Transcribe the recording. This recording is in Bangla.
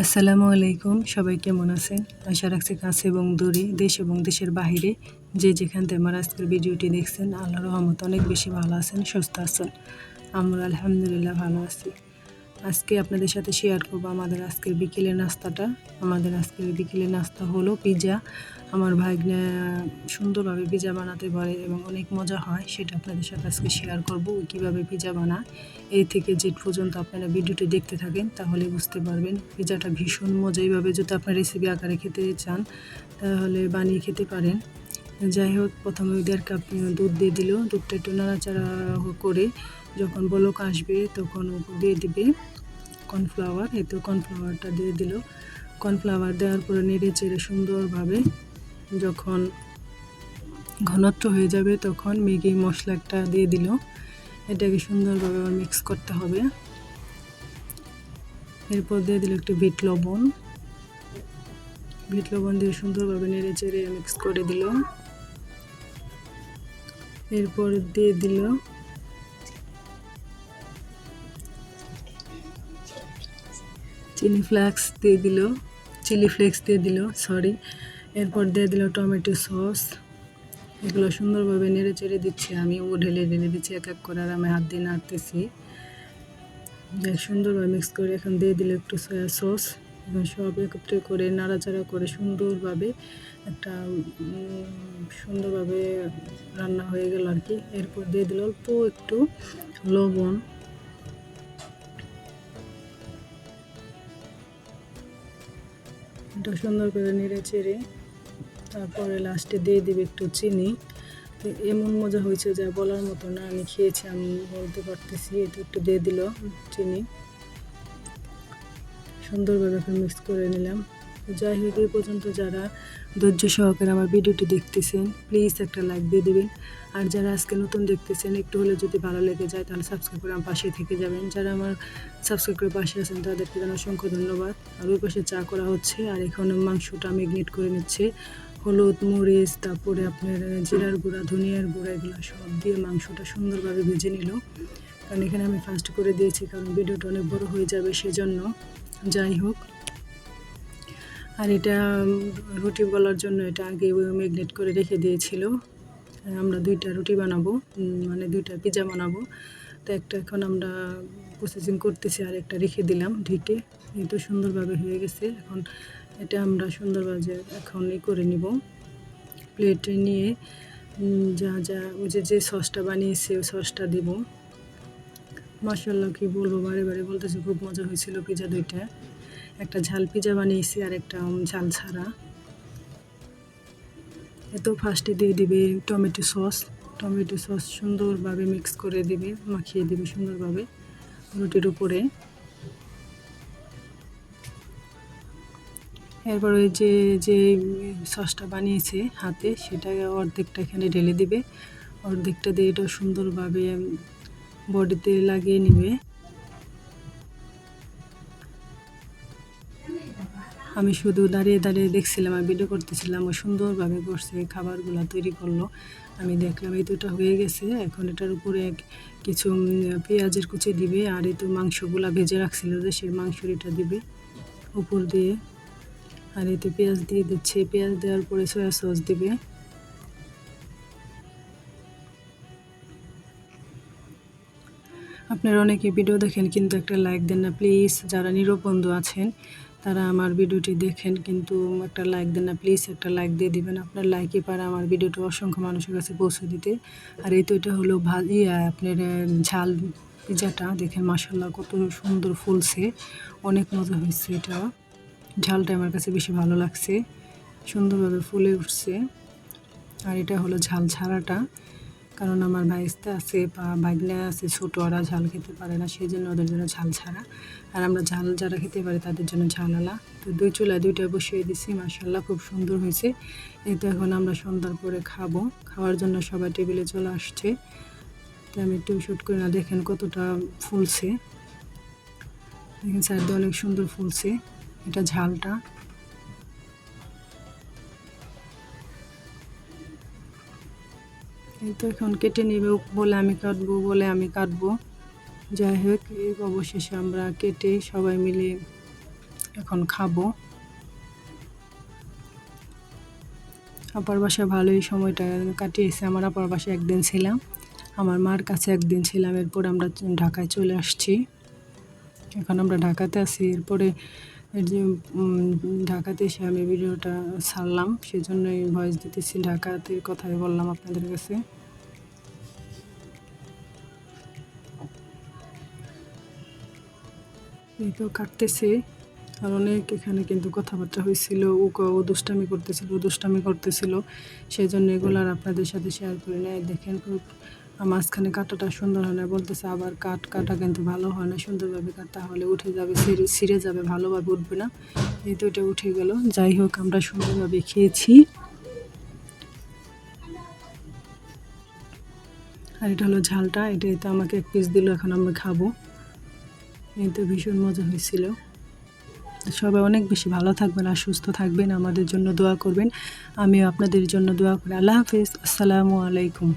আসসালামু আলাইকুম, সবাই কেমন আছেন? আশা রাখছি কাছে এবং দূরে, দেশ এবং দেশের বাইরে যে যেখান থেকে আমার আজকের ভিডিওটি দেখছেন আল্লাহ রহমত অনেক বেশি ভালো আছেন, সুস্থ আছেন। আমরা আলহামদুলিল্লাহ ভালো আছি। আজকে আপনাদের সাথে শেয়ার করব আমাদের আজকের বিকেলের নাস্তাটা। আমাদের আজকের বিকেলের নাস্তা হলো পিজা আমার ভাগ্নে সুন্দরভাবে পিৎজা বানাতে পারে এবং অনেক মজা হয়, সেটা আপনাদের সাথে আজকে শেয়ার করব কীভাবে পিৎজা বানায়। এই থেকে জেট পর্যন্ত আপনারা ভিডিওটি দেখতে থাকেন, তাহলে বুঝতে পারবেন পিৎজাটা ভীষণ মজা এইভাবে যদি আপনার রেসিপি আকারে খেতে চান, তাহলে বানিয়ে খেতে পারেন। যাই হোক, প্রথমে ওদের কাপ দুধ দিয়ে দিল। দুধটা একটু নাড়াচাড়া করে যখন বলক আসবে তখন দিয়ে দিবে কর্নফ্লাওয়ার। এতে কর্নফ্লাওয়ারটা দিয়ে দিল। কর্নফ্লাওয়ার দেওয়ার পরে নেড়ে চেড়ে সুন্দরভাবে যখন ঘনত্ব হয়ে যাবে তখন ম্যাগি মশলাটা দিয়ে দিল। এটাকে সুন্দরভাবে আবার মিক্স করতে হবে। এরপর দিয়ে দিল একটু বিট লবণ। বিট লবণ দিয়ে সুন্দরভাবে নেড়ে চেড়ে মিক্স করে দিল। এরপর দিয়ে দিল। চিনি ফ্লেক্স দিয়ে দিল। চিলি ফ্লেক্স দিয়ে দিল, সরি। এরপর দিয়ে দিল টমেটো সস। এগুলো সুন্দরভাবে নেড়ে চেড়ে দিচ্ছি আমি ও ঢেলে ঢেলে দিচ্ছি, এক এক করে আর আমি হাত দিয়ে নাড়তেছি। সুন্দরভাবে মিক্স করে এখন দিয়ে দিল একটু সয়া সস সব একত্রে করে, নাড়াচাড়া করে সুন্দরভাবে একটা সুন্দরভাবে রান্না হয়ে গেল আর কি। এরপর দিয়ে দিল অল্প একটু লবণ। এটা সুন্দর করে নেড়ে চেড়ে তারপরে লাস্টে দিয়ে দিবে একটু চিনি। তো এমন মজা হয়েছে যা বলার মতো না, আমি খেয়েছি, আমি বলতে পারতেছি। এটা একটু দিয়ে দিল চিনি। সুন্দরভাবে এখন মিক্স করে নিলাম। যাই হোক, এই পর্যন্ত যারা ধৈর্য সহকারে আমার ভিডিওটি দেখতেছেন প্লিজ একটা লাইক দিয়ে দেবেন। আর যারা আজকে নতুন দেখতেছেন, একটু হলে যদি ভালো লেগে যায়, তাহলে সাবস্ক্রাইব করে আমার পাশে থেকে যাবেন। যারা আমার সাবস্ক্রাইব করে পাশে আছেন, তাদেরকে যেন অসংখ্য ধন্যবাদ। আর ওই পাশে চা করা হচ্ছে, আর এখানে মাংসটা ম্যাগনেট করে নিচ্ছে। হলুদ, মরিচ, তারপরে আপনার জিরার গুঁড়া, ধনিয়ার গুঁড়া, এগুলো সব দিয়ে মাংসটা সুন্দরভাবে ভেজে নিল। কারণ এখানে আমি ফার্স্ট করে দিয়েছি, কারণ ভিডিওটা অনেক বড় হয়ে যাবে, সেজন্য যাই হোক আর এটা রুটি বলার জন্য এটা আগে ম্যাগনেট করে রেখে দিয়েছিল। আমরা দুইটা রুটি বানাবো মানে দুইটা পিজা বানাবো। তো একটা এখন আমরা প্রসেসিং করতেছি, আর একটা রেখে দিলাম ঢেকে। এই তো সুন্দরভাবে হয়ে গেছে। এখন এটা আমরা সুন্দরভাবে এখন ই করে নিব। প্লেটে নিয়ে যা যা, ওই যে যে সসটা বানিয়েছে, ওই সসটা দিব। মাসাল্লাহ কি বলব? বারে বারে বলতেছি, খুব মজা হয়েছিল পিজা দুইটা। একটা ঝাল পিজা বানিয়েছি আর একটা ঝাল ছাড়া। এত ফার্স্টে দিয়ে দিবে টমেটো সস। টমেটো সস সুন্দরভাবে মিক্স করে দিবে, মাখিয়ে দিবে সুন্দরভাবে রুটির উপরে। এরপর ওই যে যে সসটা বানিয়েছে হাতে, সেটা অর্ধেকটা এখানে ঢেলে দিবে। অর্ধেকটা দিয়ে এটা সুন্দরভাবে বডিতে লাগিয়ে নিবে। আমি শুধু দাঁড়িয়ে দাঁড়িয়ে দেখছিলাম আর ভিডিও করতেছিলাম, ও সুন্দরভাবে করছে খাবারগুলো তৈরি করল। আমি দেখলাম, এই দুটো হয়ে গেছে। এখন এটার উপরে কিছু পেঁয়াজের কুচি দিবে আর এই তো মাংসগুলা ভেজে রাখছিল যে সেই মাংসরিটা দিবে উপর দিয়ে। আর এতে পেঁয়াজ দিয়ে দিচ্ছে। পেঁয়াজ দেওয়ার পরে সয়া সস দিবে। আপনারা অনেকে ভিডিও দেখেন কিন্তু একটা লাইক দেন না প্লিজ যারা নিরব বন্ধু আছেন, তারা আমার ভিডিওটি দেখেন, কিন্তু একটা লাইক দেন না প্লিজ একটা লাইক দিয়ে দিবেন আপনার লাইকে পারে আমার ভিডিওটি অসংখ্য মানুষের কাছে পৌঁছে দিতে। আর এই তো এটা হলো ভাজি আপনার ঝাল পিজাটা। দেখেন মাসাল্লাহ কত সুন্দর ফুলছে। অনেক মজা হয়েছে এটা। ঝালটা আমার কাছে বেশি ভালো লাগছে। সুন্দরভাবে ফুলে উঠছে। আর এটা হলো ঝাল ছাড়াটা। কারণ আমার ভাইস্তা আছে বা বাগনা আছে, ছোটো, ওরা ঝাল খেতে পারে না, সেই জন্য ওদের জন্য ঝাল ছাড়া। আর আমরা ঝাল যারা খেতে পারি তাদের জন্য ঝাল আলা। তো দুই চুলা দুইটা বসিয়ে দিছি মাসাল্লাহ খুব সুন্দর হয়েছে। এই তো এখন আমরা সন্ধ্যার পরে খাব। খাওয়ার জন্য সবাই টেবিলে চলে আসছে। তো আমি একটু শ্যুট করে না, দেখেন কতটা ফুলছে। দেখেন সাইডে অনেক সুন্দর ফুলছে, এটা ঝালটা। এই তো এখন কেটে নেবে বলে আমি কাটবো, বলে আমি কাটবো। যাই হোক অবশেষে আমরা কেটে সবাই মিলে এখন খাব। আপার বাসায় ভালোই সময়টা কাটিয়েছে, আমার আপার বাসায় একদিন ছিলাম, আমার মার কাছে একদিন ছিলাম, এরপর আমরা ঢাকায় চলে আসছি। এখন আমরা ঢাকাতে আছি, এরপরে যে ঢাকাতে এসে আমি ভিডিওটা ছাড়লাম, সেজন্যই ভয়েস দিতেছি ঢাকাতে কথাই বললাম আপনাদের কাছে। এই তো কাটতেছে, আর অনেক এখানে কিন্তু কথাবার্তা হয়েছিল ও ও দুষ্টামি করতেছিল দুষ্টামি করতেছিল সেই জন্য এগুলো আর আপনাদের সাথে শেয়ার করি না এই দেখেন খুব মাঝখানে কাটাটা সুন্দর হয় না। বলতেছে আবার কাট, কাটা কিন্তু ভালো হয় না। সুন্দরভাবে কাট তাহলে উঠে যাবে, ছিঁড়ে যাবে, ভালোভাবে উঠবে না। এই তো এটা উঠে গেল। যাই হোক, আমরা সুন্দরভাবে খেয়েছি। আর এটা হলো ঝালটা। এটা তো আমাকে এক পিস দিল, এখন আমি খাব। এই তো ভীষণ মজা হয়েছিল। সবাই অনেক বেশি ভালো থাকবেন আর সুস্থ থাকবেন। আমাদের জন্য দোয়া করবেন। আমিও আপনাদের জন্য দোয়া করি। আল্লাহ হাফিজ। আসসালামু আলাইকুম।